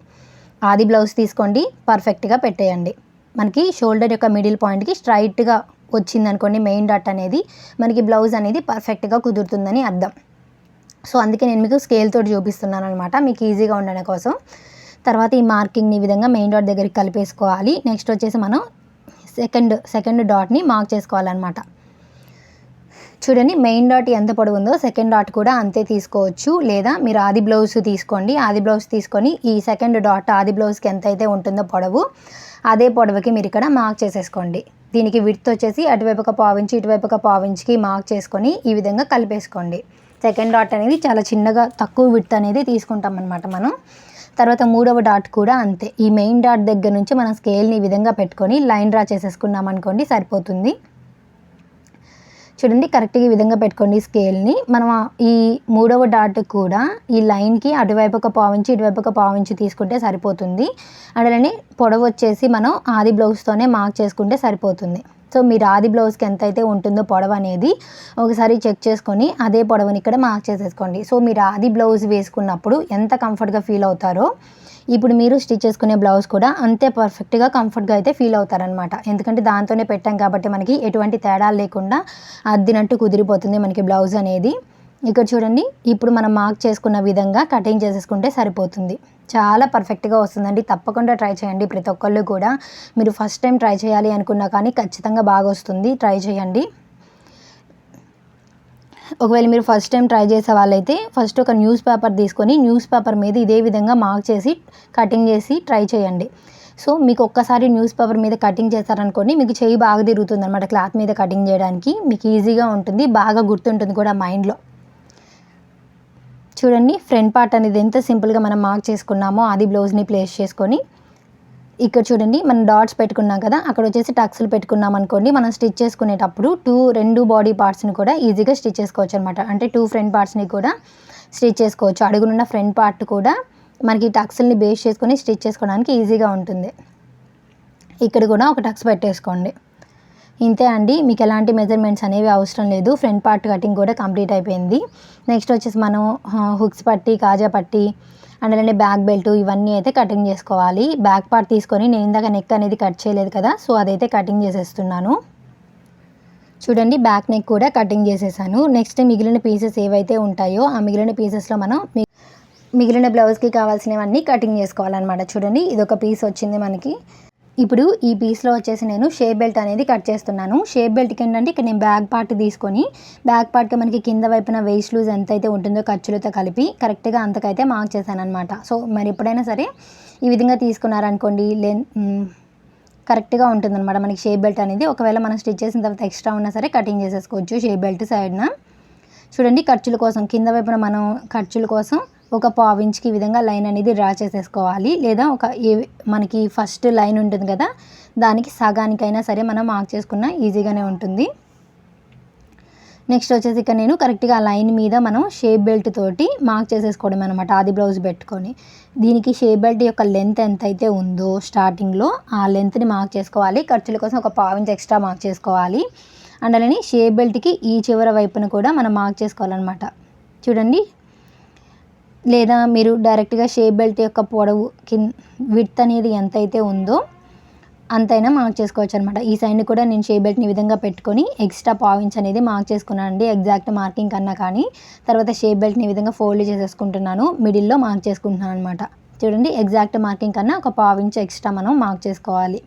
ఆది బ్లౌజ్ తీసుకోండి పర్ఫెక్ట్గా పెట్టేయండి. మనకి షోల్డర్ యొక్క మిడిల్ పాయింట్కి స్ట్రైట్గా వచ్చింది అనుకోండి మెయిన్ డాట్ అనేది మనకి బ్లౌజ్ అనేది పర్ఫెక్ట్గా కుదురుతుందని అర్థం. సో అందుకే నేను మీకు స్కేల్ తోటి చూపిస్తున్నాను అనమాట మీకు ఈజీగా ఉండడం కోసం. తర్వాత ఈ మార్కింగ్ని ఈ విధంగా మెయిన్ డాట్ దగ్గరికి కలిపేసుకోవాలి. నెక్స్ట్ వచ్చేసి మనం సెకండ్ సెకండ్ డాట్ని మార్క్ చేసుకోవాలన్నమాట. చూడండి మెయిన్ డాట్ ఎంత పొడవు ఉందో సెకండ్ డాట్ కూడా అంతే తీసుకోవచ్చు. లేదా మీరు ఆది బ్లౌజ్ తీసుకోండి. ఆది బ్లౌజ్ తీసుకొని ఈ సెకండ్ డాట్ ఆది బ్లౌజ్కి ఎంత అయితే ఉంటుందో పొడవు అదే పొడవుకి మీరు ఇక్కడ మార్క్ చేసేసుకోండి. దీనికి విడ్త్ వచ్చేసి అటువైపు ఒక పావించి ఇటువైపు ఒక పావించికి మార్క్ చేసుకొని ఈ విధంగా కలిపేసుకోండి. సెకండ్ డాట్ అనేది చాలా చిన్నగా తక్కువ విడ్త్ అనేది తీసుకుంటాం అనమాట మనం. తర్వాత మూడవ డాట్ కూడా అంతే. ఈ మెయిన్ డాట్ దగ్గర నుంచి మనం స్కేల్ని ఈ విధంగా పెట్టుకొని లైన్ డ్రా చేసేసుకున్నాం అనుకోండి సరిపోతుంది. చూడండి కరెక్ట్గా ఈ విధంగా పెట్టుకోండి స్కేల్ని మనం ఈ మూడవ డాట్ కూడా ఈ లైన్కి అటువైపు ఒక పావించి ఇటువైపు ఒక పావించి తీసుకుంటే సరిపోతుంది. అలానే పొడవు వచ్చేసి మనం ఆది బ్లౌజ్తోనే మార్క్ చేసుకుంటే సరిపోతుంది. సో మీరు ఆది బ్లౌజ్కి ఎంత అయితే ఉంటుందో పొడవు అనేది ఒకసారి చెక్ చేసుకొని అదే పొడవుని ఇక్కడ మార్క్ చేసేసుకోండి. సో మీరు ఆది బ్లౌజ్ వేసుకున్నప్పుడు ఎంత కంఫర్ట్గా ఫీల్ అవుతారో ఇప్పుడు మీరు స్టిచ్ చేసుకునే బ్లౌజ్ కూడా అంతే పర్ఫెక్ట్గా కంఫర్ట్గా అయితే ఫీల్ అవుతారనమాట ఎందుకంటే దాంతోనే పెట్టాం కాబట్టి మనకి ఎటువంటి తేడాలు లేకుండా అద్దినట్టు కుదిరిపోతుంది మనకి బ్లౌజ్ అనేది. ఇక్కడ చూడండి ఇప్పుడు మనం మార్క్ చేసుకున్న విధంగా కటింగ్ చేసేసుకుంటే సరిపోతుంది. చాలా పర్ఫెక్ట్గా వస్తుందండి. తప్పకుండా ట్రై చేయండి ప్రతి ఒక్కళ్ళు కూడా. మీరు ఫస్ట్ టైం ట్రై చేయాలి అనుకున్నా కానీ ఖచ్చితంగా బాగా వస్తుంది. ట్రై చేయండి. ఒకవేళ మీరు ఫస్ట్ టైం ట్రై చేసే వాళ్ళైతే ఫస్ట్ ఒక న్యూస్ పేపర్ తీసుకొని న్యూస్ పేపర్ మీద ఇదే విధంగా మార్క్ చేసి కటింగ్ చేసి ట్రై చేయండి. సో మీకు ఒక్కసారి న్యూస్ పేపర్ మీద కటింగ్ చేస్తారనుకోండి మీకు చేయి బాగా తిరుగుతుంది అనమాట క్లాత్ మీద కటింగ్ చేయడానికి. మీకు ఈజీగా ఉంటుంది బాగా గుర్తుంటుంది కూడా మైండ్లో చూడండి ఫ్రంట్ పార్ట్ అనేది ఎంత సింపుల్గా మనం మార్క్ చేసుకున్నామో అది బ్లౌజ్ని ప్లేస్ చేసుకొని ఇక్కడ చూడండి మనం డాట్స్ పెట్టుకున్నాం కదా అక్కడ వచ్చేసి టక్స్లు పెట్టుకున్నాం అనుకోండి మనం స్టిచ్ చేసుకునేటప్పుడు టూ రెండు బాడీ పార్ట్స్ని కూడా ఈజీగా స్టిచ్ చేసుకోవచ్చు అనమాట అంటే టూ ఫ్రంట్ పార్ట్స్ని కూడా స్టిచ్ చేసుకోవచ్చు. అడుగునున్న ఫ్రంట్ పార్ట్ కూడా మనకి టక్స్ల్ని బేస్ చేసుకొని స్టిచ్ చేసుకోవడానికి ఈజీగా ఉంటుంది. ఇక్కడ కూడా ఒక టక్స్ పెట్టేసుకోండి. ఇంతే అండి మీకు ఎలాంటి మెజర్మెంట్స్ అనేవి అవసరం లేదు. ఫ్రంట్ పార్ట్ కటింగ్ కూడా కంప్లీట్ అయిపోయింది. నెక్స్ట్ వచ్చేసి మనం హుక్స్ పట్టి కాజా పట్టి అండ్ అలానే బ్యాక్ బెల్ట్ ఇవన్నీ అయితే కటింగ్ చేసుకోవాలి. బ్యాక్ పార్ట్ తీసుకొని నేను ఇందాక నెక్ అనేది కట్ చేయలేదు కదా సో అదైతే కటింగ్ చేసేస్తున్నాను. చూడండి బ్యాక్ నెక్ కూడా కటింగ్ చేసేసాను. నెక్స్ట్ మిగిలిన పీసెస్ ఏవైతే ఉంటాయో ఆ మిగిలిన పీసెస్లో మనం మిగిలిన బ్లౌజ్కి కావాల్సినవన్నీ కటింగ్ చేసుకోవాలన్నమాట. చూడండి ఇది ఒక పీస్ వచ్చింది మనకి. ఇప్పుడు ఈ పీస్లో వచ్చేసి నేను షేప్ బెల్ట్ అనేది కట్ చేస్తున్నాను. షేప్ బెల్ట్కి ఏంటంటే ఇక్కడ నేను బ్యాక్ పార్ట్ తీసుకొని బ్యాక్ పార్ట్కి మనకి కింద వైపున వేస్ట్ లూజ్ ఎంత అయితే ఉంటుందో ఖర్చులతో కలిపి కరెక్ట్గా అంతకైతే మార్క్ చేశాను అనమాట సో మరి ఎప్పుడైనా సరే ఈ విధంగా తీసుకున్నారనుకోండి లెన్ కరెక్ట్గా ఉంటుందన్నమాట మనకి షేప్ బెల్ట్ అనేది. ఒకవేళ మనం స్టిచ్ చేసిన తర్వాత ఎక్స్ట్రా ఉన్నా సరే కటింగ్ చేసేసుకోవచ్చు షేప్ బెల్ట్ సైడ్న చూడండి ఖర్చుల కోసం కింద వైపున మనం ఖర్చుల కోసం ఒక పావు ఇంచ్కి విధంగా లైన్ అనేది డ్రా చేసేసుకోవాలి. లేదా ఒక ఏ- మనకి ఫస్ట్ లైన్ ఉంటుంది కదా దానికి సగానికైనా సరే మనం మార్క్ చేసుకున్న ఈజీగానే ఉంటుంది. నెక్స్ట్ వచ్చేసి ఇక్కడ నేను కరెక్ట్గా ఆ లైన్ మీద మనం షేప్ బెల్ట్ తోటి మార్క్ చేసేసుకోవడం అనమాట ఆది బ్లౌజ్ పెట్టుకొని. దీనికి షేప్ బెల్ట్ యొక్క లెంత్ ఎంత అయితే ఉందో స్టార్టింగ్లో ఆ లెంత్ని మార్క్ చేసుకోవాలి. ఖర్చుల కోసం ఒక పావు ఎక్స్ట్రా మార్క్ చేసుకోవాలి. అండ్ అలానే షేప్ బెల్ట్కి ఈ చివర వైపున కూడా మనం మార్క్ చేసుకోవాలన్నమాట. చూడండి లేదా మీరు డైరెక్ట్గా షేప్ బెల్ట్ యొక్క పొడవు కింద విడ్త్ అనేది ఎంతైతే ఉందో అంతైనా మార్క్ చేసుకోవచ్చు అనమాట ఈ సైడ్ని కూడా నేను షేప్ బెల్ట్ని విధంగా పెట్టుకొని ఎక్స్ట్రా పాయింట్స్ అనేది మార్క్ చేసుకున్నాను అండి ఎగ్జాక్ట్ మార్కింగ్ కన్నా కానీ తర్వాత షేప్ బెల్ట్ని విధంగా ఫోల్డ్ చేసేసుకుంటున్నాను. మిడిల్లో మార్క్ చేసుకుంటున్నాను అనమాట చూడండి ఎగ్జాక్ట్ మార్కింగ్ కన్నా ఒక పావించ్ ఎక్స్ట్రా మనం మార్క్ చేసుకోవాలి.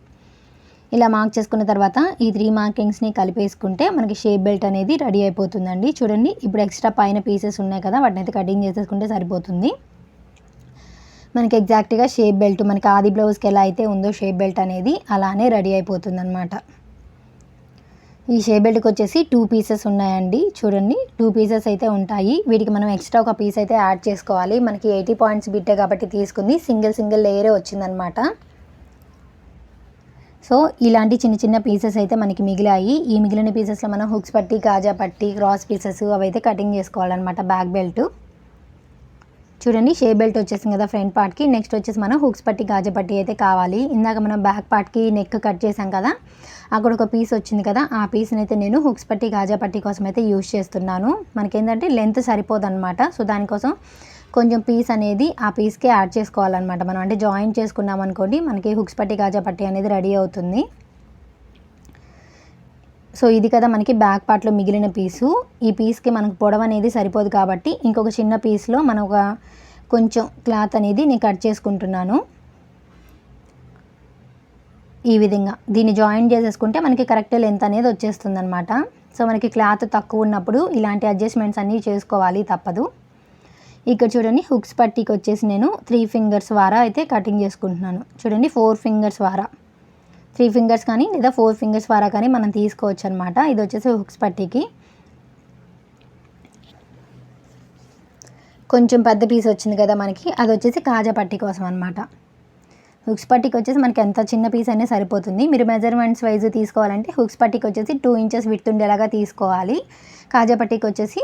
ఇలా మార్క్ చేసుకున్న తర్వాత ఈ త్రీ మార్కింగ్స్ని కలిపేసుకుంటే మనకి షేప్ బెల్ట్ అనేది రెడీ అయిపోతుందండి. చూడండి ఇప్పుడు ఎక్స్ట్రా పైన పీసెస్ ఉన్నాయి కదా వాటిని అయితే కటింగ్ చేసేసుకుంటే సరిపోతుంది. మనకి ఎగ్జాక్ట్గా షేప్ బెల్ట్ మనకి ఆది బ్లౌజ్కి ఎలా అయితే ఉందో షేప్ బెల్ట్ అనేది అలానే రెడీ అయిపోతుందన్నమాట. ఈ షేప్ బెల్ట్కి వచ్చేసి టూ పీసెస్ ఉన్నాయండి. చూడండి టూ పీసెస్ అయితే ఉంటాయి. వీటికి మనం ఎక్స్ట్రా ఒక పీస్ అయితే యాడ్ చేసుకోవాలి. మనకి ఎయిటీ పాయింట్స్ బిట్టే కాబట్టి తీసుకుంది. సింగిల్ సింగిల్ లేయరే వచ్చిందనమాట సో ఇలాంటి చిన్న చిన్న పీసెస్ అయితే మనకి మిగిలాయి. ఈ మిగిలిన పీసెస్లో మనం హుక్స్ పట్టి కాజా పట్టి క్రాస్ పీసెస్ అవి అయితే కటింగ్ చేసుకోవాలన్నమాట బ్యాక్ బెల్ట్ చూడండి షే బెల్ట్ వచ్చేసింది కదా ఫ్రంట్ పార్ట్కి నెక్స్ట్ వచ్చేసి మనం హుక్స్ పట్టి గాజా పట్టి అయితే కావాలి. ఇందాక మనం బ్యాక్ పార్ట్కి నెక్ కట్ చేసాం కదా అక్కడ ఒక పీస్ వచ్చింది కదా ఆ పీస్ని అయితే నేను హుక్స్ పట్టి గాజా పట్టి కోసం అయితే యూజ్ చేస్తున్నాను. మనకేంటంటే లెంత్ సరిపోదు అనమాట సో దానికోసం కొంచెం పీస్ అనేది ఆ పీస్కి యాడ్ చేసుకోవాలన్నమాట మనం. అంటే జాయిన్ చేసుకున్నాం అనుకోండి మనకి హుక్స్ పట్టి కాజా పట్టి అనేది రెడీ అవుతుంది. సో ఇది కదా మనకి బ్యాక్ పార్ట్లో మిగిలిన పీసు ఈ పీస్కి మనకు పొడవు అనేది సరిపోదు కాబట్టి ఇంకొక చిన్న పీస్లో మనం ఒక కొంచెం క్లాత్ అనేది నేను కట్ చేసుకుంటున్నాను. ఈ విధంగా. దీన్ని జాయిన్ చేసేసుకుంటే మనకి కరెక్ట్ లెంత్ అనేది వచ్చేస్తుంది అనమాట సో మనకి క్లాత్ తక్కువ ఉన్నప్పుడు ఇలాంటి అడ్జస్ట్మెంట్స్ అన్నీ చేసుకోవాలి తప్పదు. ఇక్కడ చూడండి హుక్స్ పట్టీకి వచ్చేసి నేను త్రీ ఫింగర్స్ వారా అయితే కటింగ్ చేసుకుంటున్నాను. చూడండి ఫోర్ ఫింగర్స్ వారా. త్రీ ఫింగర్స్ కానీ లేదా ఫోర్ ఫింగర్స్ వారా కానీ మనం తీసుకోవచ్చు అనమాట ఇది వచ్చేసి హుక్స్ పట్టీకి. కొంచెం పెద్ద పీస్ వచ్చింది కదా మనకి అది వచ్చేసి కాజా పట్టీ కోసం అనమాట హుక్స్ పట్టీకి వచ్చేసి మనకి ఎంత చిన్న పీస్ అనేది సరిపోతుంది. మీరు మెజర్మెంట్స్ వైజ్ తీసుకోవాలంటే హుక్స్ పట్టీకి వచ్చేసి టూ ఇంచెస్ విత్ ఉండేలాగా తీసుకోవాలి. కాజా పట్టీకి వచ్చేసి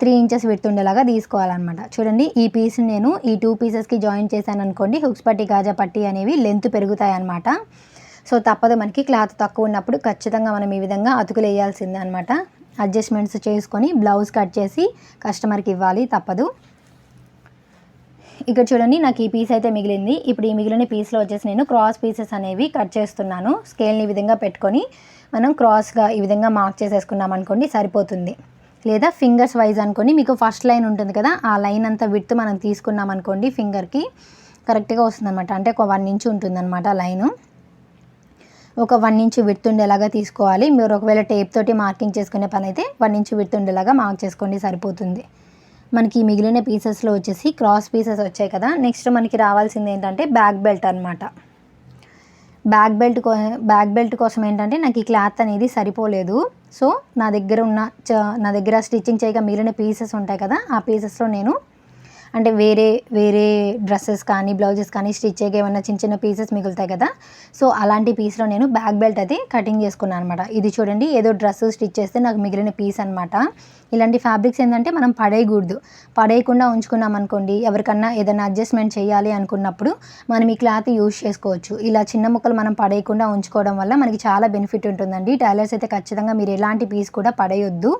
త్రీ ఇంచెస్ విడుతుండేలాగా తీసుకోవాలన్నమాట. చూడండి ఈ పీస్ నేను ఈ టూ పీసెస్కి జాయిన్ చేశాను అనుకోండి హుక్స్ పట్టి కాజా పట్టి అనేవి లెంత్ పెరుగుతాయి అన్నమాట సో తప్పదు మనకి క్లాత్ తక్కువ ఉన్నప్పుడు ఖచ్చితంగా మనం ఈ విధంగా అతుకులు వేయాల్సిందే అనమాట అడ్జస్ట్మెంట్స్ చేసుకొని బ్లౌజ్ కట్ చేసి కస్టమర్కి ఇవ్వాలి తప్పదు. ఇక్కడ చూడండి నాకు ఈ పీస్ అయితే మిగిలింది. ఇప్పుడు ఈ మిగిలిన పీస్లో వచ్చేసి నేను క్రాస్ పీసెస్ అనేవి కట్ చేస్తున్నాను. స్కేల్ని ఈ విధంగా పెట్టుకొని మనం క్రాస్గా ఈ విధంగా మార్క్ చేసేసుకున్నాం అనుకోండి సరిపోతుంది. లేదా ఫింగర్స్ వైజ్ అనుకోండి మీకు ఫస్ట్ లైన్ ఉంటుంది కదా ఆ లైన్ అంతా విడ్త్ మనం తీసుకున్నాం అనుకోండి ఫింగర్కి కరెక్ట్గా వస్తుందన్నమాట. అంటే ఒక వన్ ఇంచ్ ఉంటుందన్నమాట లైను ఒక వన్ ఇంచ్ విడుతుండేలాగా తీసుకోవాలి. మీరు ఒకవేళ టేప్ తోటి మార్కింగ్ చేసుకునే పని అయితే వన్ ఇంచ్ విడుతుండేలాగా మార్క్ చేసుకోండి సరిపోతుంది. మనకి మిగిలిన పీసెస్లో వచ్చేసి క్రాస్ పీసెస్ వచ్చాయి కదా నెక్స్ట్ మనకి రావాల్సింది ఏంటంటే బ్యాక్ బెల్ట్ అనమాట బ్యాక్ బెల్ట్ కో బ్యాక్ బెల్ట్ కోసం ఏంటంటే నాకు ఈ క్లాత్ అనేది సరిపోలేదు. సో నా దగ్గర ఉన్న నా దగ్గర స్టిచ్చింగ్ చేయగా మిగిలిన పీసెస్ ఉంటాయి కదా ఆ పీసెస్లో నేను అంటే వేరే వేరే డ్రెస్సెస్ కానీ బ్లౌజెస్ కానీ స్టిచ్ చేయగా ఏమన్నా చిన్న చిన్న పీసెస్ మిగులుతాయి కదా సో అలాంటి పీస్లో నేను బ్యాక్ బెల్ట్ అది కటింగ్ చేసుకున్నాను అనమాట ఇది చూడండి ఏదో డ్రెస్ స్టిచ్ చేస్తే నాకు మిగిలిన పీస్ అనమాట ఇలాంటి ఫ్యాబ్రిక్స్ ఏంటంటే మనం పడేయకూడదు. పడేయకుండా ఉంచుకున్నాం అనుకోండి ఎవరికన్నా ఏదైనా అడ్జస్ట్మెంట్ చేయాలి అనుకున్నప్పుడు మనం ఈ క్లాత్ యూజ్ చేసుకోవచ్చు. ఇలా చిన్న ముక్కలు మనం పడేయకుండా ఉంచుకోవడం వల్ల మనకి చాలా బెనిఫిట్ ఉంటుందండి. టైలర్స్ అయితే ఖచ్చితంగా మీరు ఎలాంటి పీస్ కూడా పడేయొద్దు.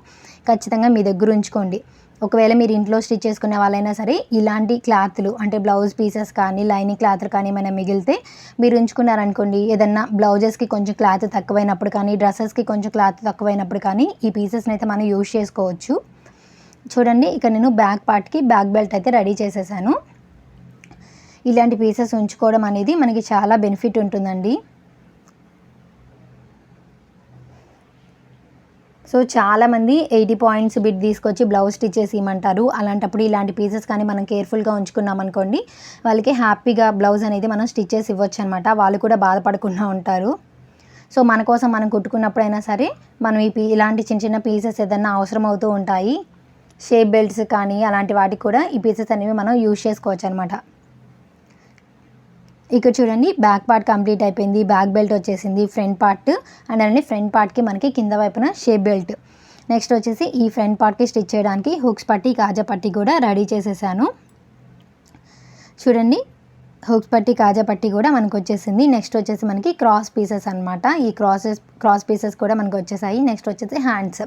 ఖచ్చితంగా మీ దగ్గర ఉంచుకోండి. ఒకవేళ మీరు ఇంట్లో స్టిచ్ చేసుకునే వాళ్ళైనా సరే ఇలాంటి క్లాత్లు అంటే బ్లౌజ్ పీసెస్ కానీ లైనింగ్ క్లాత్లు కానీ ఏమైనా మిగిలితే మీరు ఉంచుకున్నారనుకోండి ఏదన్నా బ్లౌజెస్కి కొంచెం క్లాత్ తక్కువైనప్పుడు కానీ డ్రెస్సెస్కి కొంచెం క్లాత్ తక్కువైనప్పుడు కానీ ఈ పీసెస్ని అయితే మనం యూజ్ చేసుకోవచ్చు. చూడండి ఇక నేను బ్యాక్ పార్ట్కి బ్యాక్ బెల్ట్ అయితే రెడీ చేసేసాను. ఇలాంటి పీసెస్ ఉంచుకోవడం అనేది మనకి చాలా బెనిఫిట్ ఉంటుందండి. సో చాలామంది ఎయిటీ పాయింట్స్ బిట్ తీసుకొచ్చి బ్లౌజ్ స్టిచ్ చేసి ఇవ్వమంటారు. అలాంటప్పుడు ఇలాంటి పీసెస్ కానీ మనం కేర్ఫుల్గా ఉంచుకున్నాం అనుకోండి వాళ్ళకి హ్యాపీగా బ్లౌజ్ అనేది మనం స్టిచ్ చేసి ఇవ్వచ్చు అనమాట వాళ్ళు కూడా బాధపడకుండా ఉంటారు. సో మన కోసం మనం కుట్టుకున్నప్పుడైనా సరే మనం ఈ పీ ఇలాంటి చిన్న చిన్న పీసెస్ ఏదన్నా అవసరం అవుతూ ఉంటాయి. షేప్ బెల్ట్స్ కానీ అలాంటి వాటికి కూడా ఈ పీసెస్ అనేవి మనం యూజ్ చేసుకోవచ్చు అనమాట ఇక్కడ చూడండి బ్యాక్ పార్ట్ కంప్లీట్ అయిపోయింది. బ్యాక్ బెల్ట్ వచ్చేసింది ఫ్రంట్ పార్ట్ అండ్ అలానే ఫ్రంట్ పార్ట్కి మనకి కింద వైపున షేప్ బెల్ట్ నెక్స్ట్ వచ్చేసి ఈ ఫ్రంట్ పార్ట్కి స్టిచ్ చేయడానికి హుక్స్ పట్టి కాజా పట్టి కూడా రెడీ చేసేసాను. చూడండి హుక్స్ పట్టి కాజా పట్టి కూడా మనకు వచ్చేసింది నెక్స్ట్ వచ్చేసి మనకి క్రాస్ పీసెస్ అనమాట ఈ క్రాసెస్ క్రాస్ పీసెస్ కూడా మనకు వచ్చేసాయి నెక్స్ట్ వచ్చేసి హ్యాండ్స్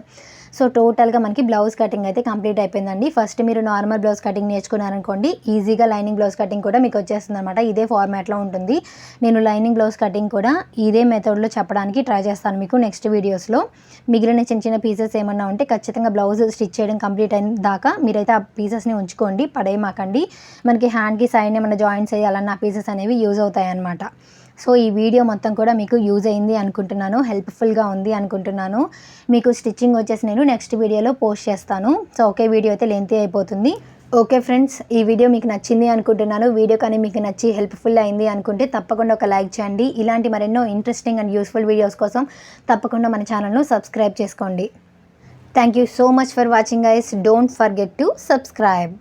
సో టోటల్గా మనకి బ్లౌజ్ కటింగ్ అయితే కంప్లీట్ అయిపోయిందండి. ఫస్ట్ మీరు నార్మల్ బ్లౌజ్ కటింగ్ నేర్చుకున్నారనుకోండి ఈజీగా లైనింగ్ బ్లౌజ్ కటింగ్ కూడా మీకు వచ్చేస్తుంది అనమాట ఇదే ఫార్మాట్లో ఉంటుంది. నేను లైనింగ్ బ్లౌజ్ కటింగ్ కూడా ఇదే మెథడ్లో చెప్పడానికి ట్రై చేస్తాను మీకు నెక్స్ట్ వీడియోస్లో మిగిలిన చిన్న చిన్న పీసెస్ ఏమన్నా ఉంటే ఖచ్చితంగా బ్లౌజ్ స్టిచ్ చేయడం కంప్లీట్ అయిన దాకా మీరైతే ఆ పీసెస్ని ఉంచుకోండి పడేయమాకండి. మనకి హ్యాండ్కి సైడ్ ఏమైనా జాయింట్స్ నా పీసెస్ అనేవి యూజ్ అవుతాయి అన్నమాట సో ఈ వీడియో మొత్తం కూడా మీకు యూజ్ అయింది అనుకుంటున్నాను హెల్ప్ఫుల్గా ఉంది అనుకుంటున్నాను. మీకు స్టిచ్చింగ్ వచ్చేసి నేను నెక్స్ట్ వీడియోలో పోస్ట్ చేస్తాను. సో ఒకే వీడియో అయితే లెంతీ అయిపోతుంది. ఓకే ఫ్రెండ్స్ ఈ వీడియో మీకు నచ్చింది అనుకుంటున్నాను. వీడియో కానీ మీకు నచ్చి హెల్ప్ఫుల్ అయింది అనుకుంటే తప్పకుండా ఒక లైక్ చేయండి. ఇలాంటి మరెన్నో ఇంట్రెస్టింగ్ అండ్ యూస్ఫుల్ వీడియోస్ కోసం తప్పకుండా మన ఛానల్ను సబ్స్క్రైబ్ చేసుకోండి. Thank you so much for watching guys don't forget to subscribe